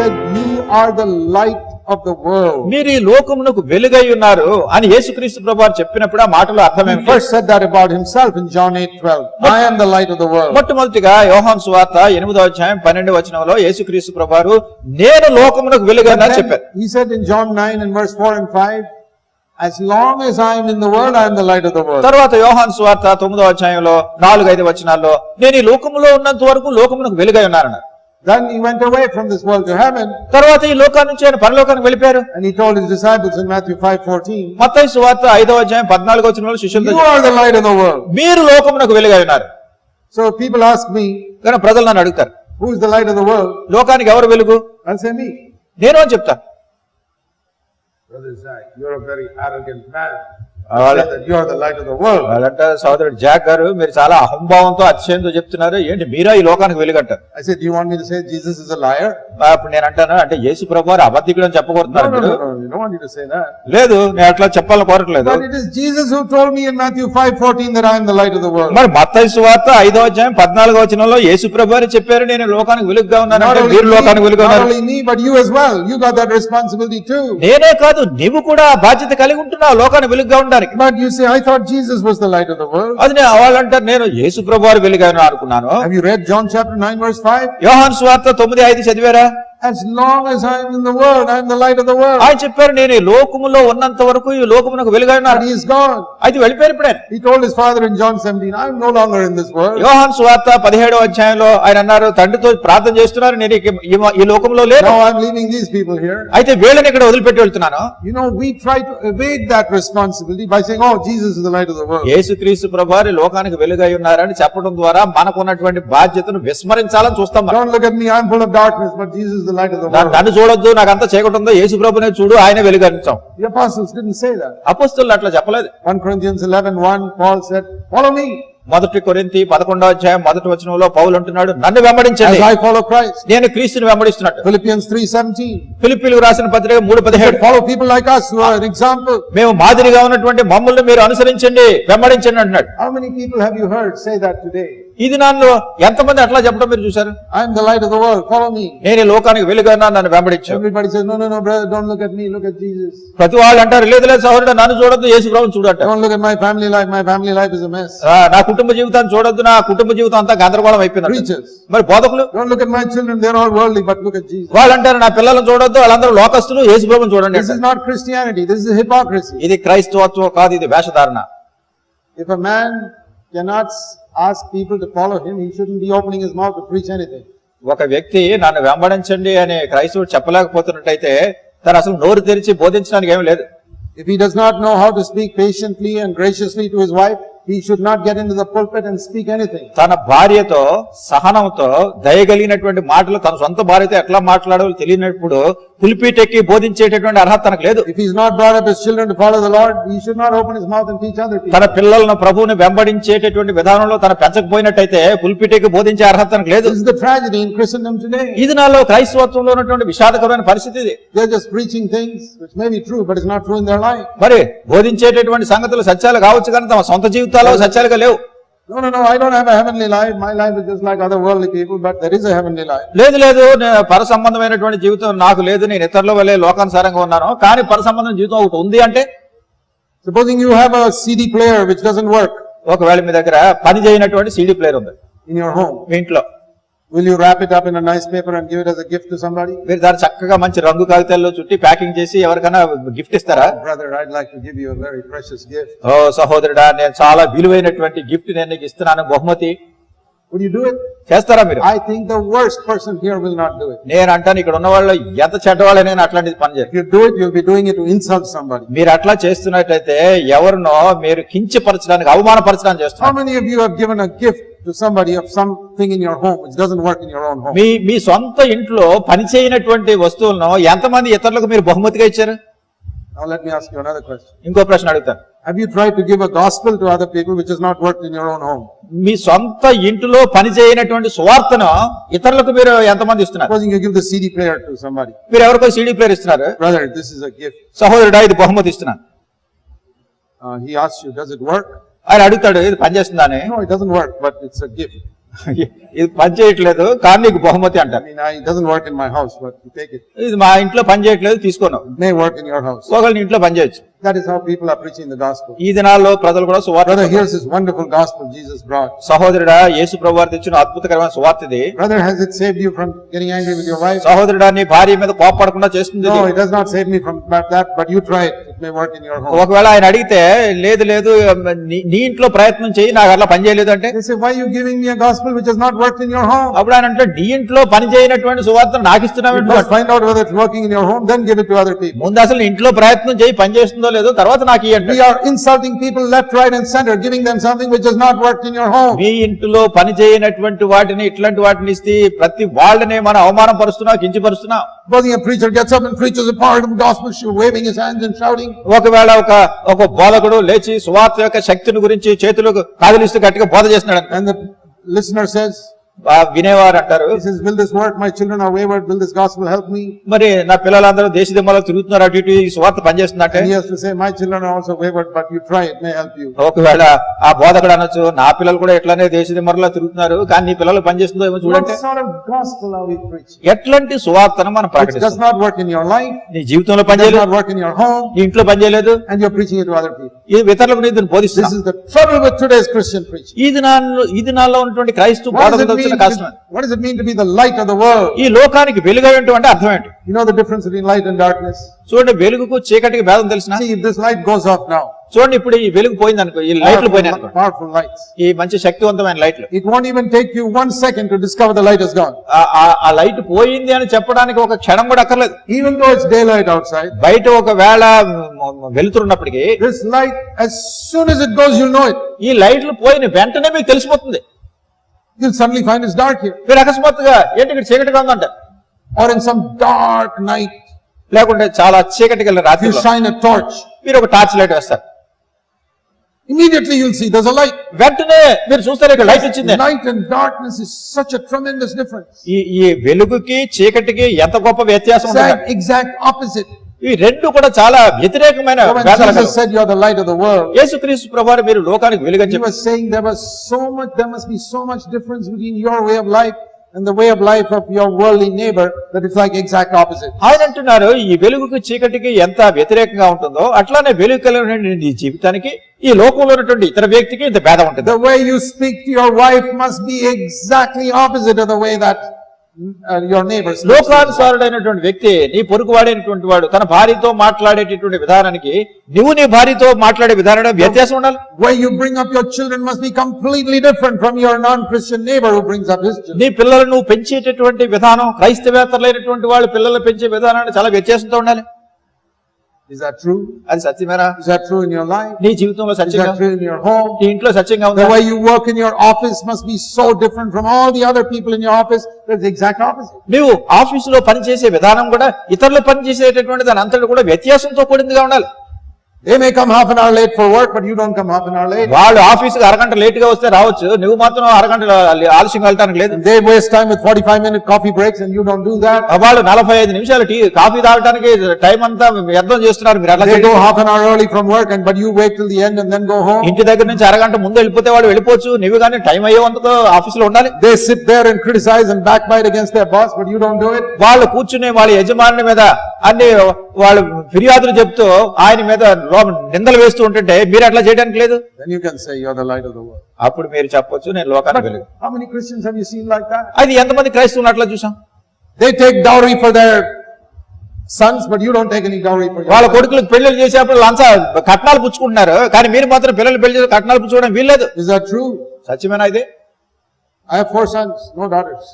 said, Ye are the light of the world. మీరు ఈ లోకమునకు వెలుగై ఉన్నారు అని యేసుక్రీస్తు ప్రభు వారు చెప్పినప్పుడు ఆ మాటలో అర్థం He ఏమిటి first said that about himself in John 8 12. I am the light of the world. మొట్టమొదటిగా యోహాన్ సువార్త ఎనిమిదో అధ్యాయం పన్నెండు వచనంలో యేసుక్రీస్తు ప్రభు వారు నేను లోకమునకు వెలుగైనా Then చెప్పారు he said in John 9 and verse 4 and 5, As long as I am in the world, I am the light of the world. తర్వాత యోహాన్ సువార్త తొమ్మిదో అధ్యాయంలో నాలుగు ఐదు వచనాల్లో నేను ఈ లోకములో ఉన్నంత వరకు లోకమునకు వెలుగై ఉన్నానన్నారు Then he went away from this world to heaven తర్వాత ఈ లోకాన్ని నుంచి ఆయన పరలోకానికి వెళ్ళిపోయారు and he told his disciples in Matthew 5 14, మత్తయి సువార్త ఐదో అధ్యాయం పద్నాలుగు వచనంలో శిష్యులతో You are the light of the world. మీరు లోకమునకు వెలుగై ఉన్నారు So people ask me, కానీ ప్రజలు నన్ను అడుగుతారు Who is the light of the world? లోకానికి ఎవరు వెలుగు I'll say me. నేను అని చెప్తాను Brother Zach, you're a very arrogant man. Jack గారు మీరు చాలా అహంభావంతో అత్యంతో చెప్తున్నారు. ఏంటి మీరా ఈ లోకానికి వెలుగట్టారు అప్పుడు నేను అంటాను అంటే యేసు ప్రభు వారు అబద్ధికుడు అని చెప్పకూడదు లేదు నేను అట్లా చెప్పాలని కోరట్లేదు. మరి మత వార్త ఐదో అధ్యాయం పద్నాలుగో వచనంలో యేసు ప్రభు వారు చెప్పారు నేను లోకానికి వెలుగుగా ఉన్నాను అంటే మీరు లోకానికి వెలుగు నేనే కాదు నీవు కూడా బాధ్యత కలిగి ఉంటున్నావు లోకానికి వెలుగుగా ఉండాలి. వెలుగుదానికి but I thought Jesus was the light అది నేను నేను యేసు ప్రభువారి వెలుగు అని రెడ్ జాన్ చాప్టర్ 9 వర్స్ 5 యోహాను సువార్త 9 5 చదివారా? As long as I am in the world, I am the light of the world. ఆయన చెప్పారు నేను ఈ లోకములో ఉన్నంత వరకు ఈ లోకమునకు వెలుగా ఉన్నాను he is gone. అయితే వెళ్ళిపోయారు ఇప్పుడే He told his father in John 17, I am no longer in this world. యోహాన్ సువార్త పదిహేడో అధ్యాయంలో ఆయన అన్నారు తండ్రితో ప్రార్థన చేస్తున్నారు నేను ఈ- లోకంలో లేను Now I am leaving these people here. అయితే వీళ్ళని ఇక్కడ వదిలిపెట్టి వెళ్తున్నాను You know, we try to evade that responsibility by saying, oh, Jesus is the light of the world. యేసుక్రీస్తు ప్రభారి లోకానికి వెలుగై ఉన్నారని చెప్పడం ద్వారా మనకున్నటువంటి బాధ్యతను విస్మరించాలని చూస్తాం. Don't look at me, I'm full of darkness, but Jesus is ఇది నన్ను చూడొద్దు నాకు అంత చేయకుంటుందో యేసు ప్రభుని చూడు ఆయన వెలుగరించాం ది అపోస్టిల్స్ అట్లా చెప్పలేదు. 1 కొరింథియన్స్ పాల్ మీ మొదటి కొరింతి పదకొండవ అధ్యాయం మొదటి వచనంలో పౌలు అంటున్నాడు నన్ను వెంబడించండి. నేను క్రీస్తుని వెంబడిస్తున్నాడు ఫిలిప్పియన్స్ 3:17 ఫిలిప్పీలకు రాసిన పత్రిక 3:17 ఫాలో పీపుల్ లైక్ మేము మాదిరిగా ఉన్నటువంటి మమ్మల్ని మీరు అనుసరించండి వెంబడించండి అన్నాడు హౌ మెనీ ఇది నన్ను ఎంతమంది అట్లా చెప్పడం మీరు చూసారు ఐఎమ్ ద లైట్ ఆఫ్ నేను లోకానికి వెలుగన్నా నన్ను వెంబడించు everybody says no no no brother ప్రతి వాళ్ళు అంటారు లేదు లేదు సోదరుడా నన్ను చూడొద్దు యేసు ప్రభువుని నా కుటుంబ జీవితాన్ని చూడొద్దు నా కుటుంబ జీవితం అంతా గందరగోళం అయిపోయింది మరి బోధకులు? డోంట్ వాళ్ళు అంటారు నా పిల్లలను చూడొద్దు వాళ్ళందరూ లోకస్తులు యేసు ప్రభువుని చూడండి this is not Christianity this ఇది క్రైస్తవత్వం కాదు ఇది వేషధారణ. If a man cannot ask people to follow him, he shouldn't be opening his mouth to preach anything. ఒక వ్యక్తి నన్ను వెంబడించండి అని క్రైస్తవుడు చెప్పలేకపోతున్నట్టయితే తను అసలు నోరు తెరిచి బోధించడానికి ఏమీ లేదు If he does not know how to speak patiently and graciously to his wife, he should not get into the pulpit and speak anything. తన భార్యతో సహనంతో దయగలిగినటువంటి మాటలు తన సొంత భార్యతో ఎట్లా మాట్లాడాలో తెలియనప్పుడు పులిపీటెక్కి బోధించేటటువంటి అర్హత తనకు లేదు If he's not brought up his children to follow the Lord, he should not open his mouth and teach other people. తన పిల్లలను ప్రభువుని వెంబడించేటటువంటి విధానంలో తన పెంచకపోయినట్టయితే పులిపీటెక్కి బోధించే అర్హత తనకు లేదు This is the tragedy in Christendom today. ఇది నాలో క్రైస్తవత్వంలో ఉన్నటువంటి విషాదకరమైన పరిస్థితి ఇది They're just preaching things which may be true, but it's not true in their life. మరి బోధించేటటువంటి సంగతులు సత్యాలు కావచ్చు కానీ తమ సొంత జీవితాల్లో సత్యాలుగా లేవు No, no, no, I don't have a heavenly life. My life is just like other worldly people, but there is a heavenly life. లేదు లేదు పర సంబంధమైనటువంటి జీవితం నాకు లేదు నేను ఇతరుల వల్లే లోకానుసారంగా ఉన్నాను కానీ పర సంబంధం జీవితం ఒకటి ఉంది అంటే you have a CD player which doesn't work ఒకవేళ మీ దగ్గర పని చేయనటువంటి సీడీ ప్లేయర్ ఉంది in your home. మీ ఇంట్లో Will you wrap it up in a nice paper and give it as a gift to somebody? మీరు దాన్ని చక్కగా మంచి రంగు కాగితాల్లో చుట్టి ప్యాకింగ్ చేసి ఎవరికైనా గిఫ్ట్ ఇస్తారా Brother, I'd like to give you a very precious gift. ఓ సహోదరుడా నేను చాలా విలువైనటువంటి గిఫ్ట్ నేను నీకు ఇస్తున్నాను బహుమతి Would you do it? చేస్తారా మీరు I think the worst person here will not do it. నేను అంటాను ఇక్కడ ఉన్న వాళ్ళు ఎంత చెడ్డవాళ్ళైనా అట్లాంటిది పని you do it, you'll be doing it to insult somebody. మీరు అట్లా చేస్తున్నట్టయితే ఎవరినో మీరు కించపరచడానికి అవమానపరచడానికి How చేస్తున్నారు many of you have given a gift to somebody of something in your home which doesn't work in your own home? మీ మీ సొంత ఇంట్లో పని చేయనటువంటి వస్తువులను ఎంతమంది ఇతరులకు మీరు బహుమతిగా ఇచ్చారు Now let me ask you another question. ఇంకో ప్రశ్న అడుగుతాను have you try to give a gospel to other people which is not work in your own home మీ సొంత ఇంటిలో పని చేయనటువంటి సువార్తను ఇతరులకు మీరు ఎంతమంది ఇస్తున్నారు? Suppose you player to somebody మీరు ఎవరికి సిడి ప్లేయర్ ఇస్తున్నారు? సహోదరుడా ఇది బహుమతి ఇస్తున్నాను. హి ఆయన అడుగుతాడు ఇది పని అని? ఇది పని చేయట్లేదు కానీ నీకు బహుమతి ఇది మా ఇంట్లో పని చేయట్లేదు తీసుకున్నాం ఇంట్లో పని చేయొచ్చు. ఈ దినాల్లో ప్రజలు కూడా సువార్త సహోదరుడా యేసు ప్రభువారి తెచ్చిన అద్భుతకరమైన సువార్త ఇది. సహోదరుడా నీ భార్య మీద కోపడకుండా చేస్తుంది ఒకవేళ ఆయన అడిగితే లేదు లేదు నీ ఇంట్లో ప్రయత్నం చేయి నాకు అట్లా పని చేయలేదు అంటే? అప్పుడు ఆయన అంటే నీ ఇంట్లో పని చేయనటువంటి సువార్త నాకు ఇస్తున్నావు ముందు అసలు ఇంట్లో ప్రయత్నం చేయి పని చేస్తుందో లేదో తర్వాత నాకు insulting people left right and centre giving them something which not work in your home మీ ఇంట్లో పని చేయనటువంటి వాటిని ఇట్లాంటి వాటిని ఇస్తే ప్రతి వాళ్ళనే మనం అవమానం పరుస్తున్నావు కించపరుస్తున్నావు? ఒకవేళ ఒక ఒక బోధకుడు లేచి సువార్త యొక్క శక్తిని గురించి చేతులకు కాదలిస్తూ గట్టిగా బోధ చేస్తున్నాడు వినేవారు అంటారు. Will this work my children are wayward will this gospel help me మరి నా పిల్లలందరూ దేశ దెబ్బలకు తిరుగుతున్నారు అటు ఇటు ఈ స్వార్థ పని చేస్తున్నట్టు he has to say my children are also wayward but you try it may help you ఒకవేళ ఆ బోధకుడు అనొచ్చు నా పిల్లలు కూడా ఎట్లానే దేశ దెబ్బలకు తిరుగుతున్నారు కానీ నీ పిల్లలు పని చేస్తుందో ఏమో చూడండి ఎట్లాంటి సువార్తను మనం ప్రకటిస్తాం it does not work in your life నీ జీవితంలో పని చేయలేదు? Not work in your home నీ ఇంట్లో పని చేయలేదు? And you are preaching to other people ఈ వితరణకు నీ దన్ బోధిస్తా this is the trouble with today's Christian preach ఈ దినాల్లో ఈ దినాల్లో ఉన్నటువంటి క్రైస్తవ బోధకుడు does, బోధకులతో it mean వచ్చిన కష్టం to, what does it mean to be the light of the world? ఈ లోకానికి వెలుగు ఏంటో అంటే అర్థం ఏంటి You know the difference between light and darkness? చూడండి వెలుగుకు చీకటికి భేదం తెలిసిన if this light goes off now, చూడండి ఇప్పుడు ఈ వెలుగు పోయింది అనుకో ఈ లైట్లు పోయినాయి అనుకో powerful lights, ఈ మంచి శక్తివంతమైన లైట్లు it won't even take you one second to discover the light is gone. ఆ- లైట్ పోయింది అని చెప్పడానికి ఒక క్షణం కూడా అక్కర్లేదు Even though it's daylight outside, బయట ఒకవేళ వెలుతురున్నప్పటికీ this light, as soon as it goes, you'll know it. ఈ లైట్లు పోయిన వెంటనే మీకు తెలిసిపోతుంది You'll suddenly find it's dark here. మీరు అకస్మాత్తుగా ఏంటి ఇక్కడ చీకటిగా ఉందంట Or in some dark night, లేకుంటే చాలా చీకటి గల రాత్రి you shine a torch, మీరు ఒక టార్చ్ లైట్ వేస్తారు immediately you'll see there's a light. వెంటనే మీరు చూస్తారు ఇక్కడ లైట్ వచ్చింది Light and darkness is such a tremendous difference. ఈ ఈ వెలుగుకి చీకటికి ఎంత గొప్ప వ్యత్యాసం ఉంది exact opposite. ఈ రెండు కూడా చాలా వ్యతిరేకమైన యేసుక్రీస్తు ప్రభువారు మీరు లోకానికి వెలుగని చెప్పి saying there so much there must so much difference between way of life way of life of your world in neighbour that is like అంటున్నారు ఈ వెలుగుకి చీకటికి ఎంత వ్యతిరేకంగా ఉంటుందో అట్లానే వెలుగు కలిగిన నీ జీవితానికి ఈ లోకంలో ఉన్నటువంటి ఇతర వ్యక్తికి ఇంత భేదం ఉంటుంది? Way you speak your wife must be exactly opposite of the way that లోకానుసారుడైనటువంటి వ్యక్తి నీ పొరుగు వాడైనటువంటి వాడు తన భార్యతో మాట్లాడేటటువంటి విధానానికి నువ్వు నీ భార్యతో మాట్లాడే విధానం వ్యత్యాసం ఉండాలి. Why you bring up your children must be completely different from your non Christian neighbour who brings up his నీ పిల్లలను పెంచేటటువంటి విధానం క్రైస్తవేతరులైనటువంటి వాళ్ళు పిల్లలను పెంచే విధానాన్ని చాలా వ్యత్యాసంతో ఉండాలి. Is that true? అది సత్యమేనా Is that true in your life? నీ జీవితంలో Is సత్యంగా that true in your home? నీ ఇంట్లో సత్యంగా ఉందా The way you work in your office must be so different from all the other people in your office. That's the exact opposite. నువ్వు ఆఫీసులో పనిచేసే విధానం కూడా ఇతరులు పనిచేసేటటువంటి దాని అంతటి కూడా వ్యత్యాసంతో కూడిందిగా ఉండాలి They may come half an hour late for work, but you don't come half an hour late. వాళ్ళు ఆఫీసుకి అరగంట లేట్గా వస్తే రావచ్చు నువ్వు మాత్రం అరగంట ఆలస్యంగా వెళ్ళటానికి లేదు they waste time with 45 minute coffee breaks and you don't do that. వాళ్ళు నలభై ఐదు నిమిషాలు టీ కాఫీ తాగడానికి టైం అంతా వ్యర్థం చేస్తున్నారు మీరు అట్లా They go half an hour early from work and but you wait till the end and then go home. ఇంటి దగ్గర నుంచి అరగంట ముందు వెళ్ళిపోతే వాళ్ళు వెళ్ళిపోవచ్చు నువ్వు కానీ టైం అయ్యేంతకు ఆఫీసులో ఉండాలి They sit there and criticize and backbite against their boss, but you don't do it. వాళ్ళు కూర్చుని వాళ్ళ యజమాని మీద అన్ని వాళ్ళు ఫిర్యాదులు చెప్తూ ఆయన మీద నిందలు వేస్తూ ఉంటుంటే మీరు అట్లా చేయడానికి లేదు. అప్పుడు మీరు చెప్పొచ్చు నేను లోకానికి? అది ఎంతమంది క్రైస్తవులు అట్లా చూసాం take dowry for their sons, but you don't take any dowry for your వాళ్ళ sons. కొడుకులకు పెళ్ళిళ్ళు చేసేప్పుడు లంచ కట్నాలు పుచ్చుకుంటున్నారు కానీ మీరు మాత్రం పిల్లలు పెళ్ళి కట్నాలు పుచ్చుకోవడం వీల్లేదు Is that true? సత్యమేనా ఇది I have four sons, no daughters.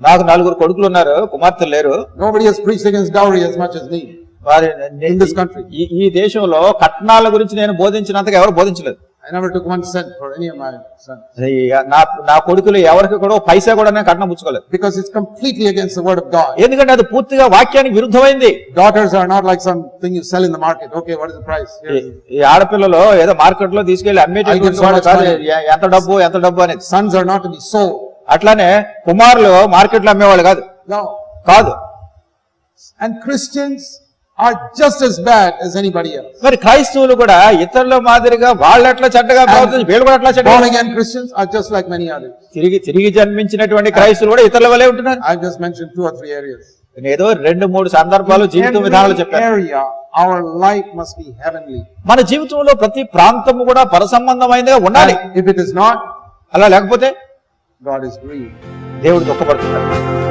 నాకు నలుగురు కొడుకులు ఉన్నారు కుమార్తెలు లేరు Nobody has preached against dowry as much as me. వారి In this country. ఈ ఈ దేశంలో కట్నాల గురించి నేను బోధించినంతగా ఎవరు బోధించలేదు I never took one cent for any of my sons. ఈ నా నా కొడుకులు ఎవరికి కూడా ఓ పైసా కూడా నేను కట్నం పుచ్చుకోలేదు Because it's completely against the word of God. ఎందుకంటే అది పూర్తిగా వాక్యానికి విరుద్ధమైంది Daughters are not like something you sell in the market. Okay, what is the price? Here ఈ- it is. ఈ ఆడపిల్లలు ఏదో మార్కెట్లో తీసుకెళ్ళి I అమ్మేటటువంటి get so వాడు much కాదు money. ఎ- ఎంత డబ్బు ఎంత డబ్బు అనేది Sons are not to be sold. అట్లానే కుమారులు మార్కెట్లో అమ్మేవాళ్ళు కాదు. కాదు And Christians are just as bad as anybody else. మరి క్రైస్తవులు కూడా ఇతరుల మాదిరిగా వాళ్ళు ఎట్లా చెడ్డగా ప్రవర్తించి వీళ్ళు కూడా అట్లా చెడ్డగా again Christians are just like many others. తిరిగి తిరిగి జన్మించినటువంటి క్రైస్తవులు కూడా ఇతరుల వలె ఉంటున్నారు I've just mentioned two or three areas. ఏదో రెండు మూడు సందర్భాలు జీవిత విధానాలు area, our life must be heavenly. మన జీవితంలో ప్రతి ప్రాంతము కూడా పరసంబంధమైనదిగా ఉండాలి if it is not, అలా లేకపోతే God is grieved. దేవుడు దుఃఖపడుతున్నాడు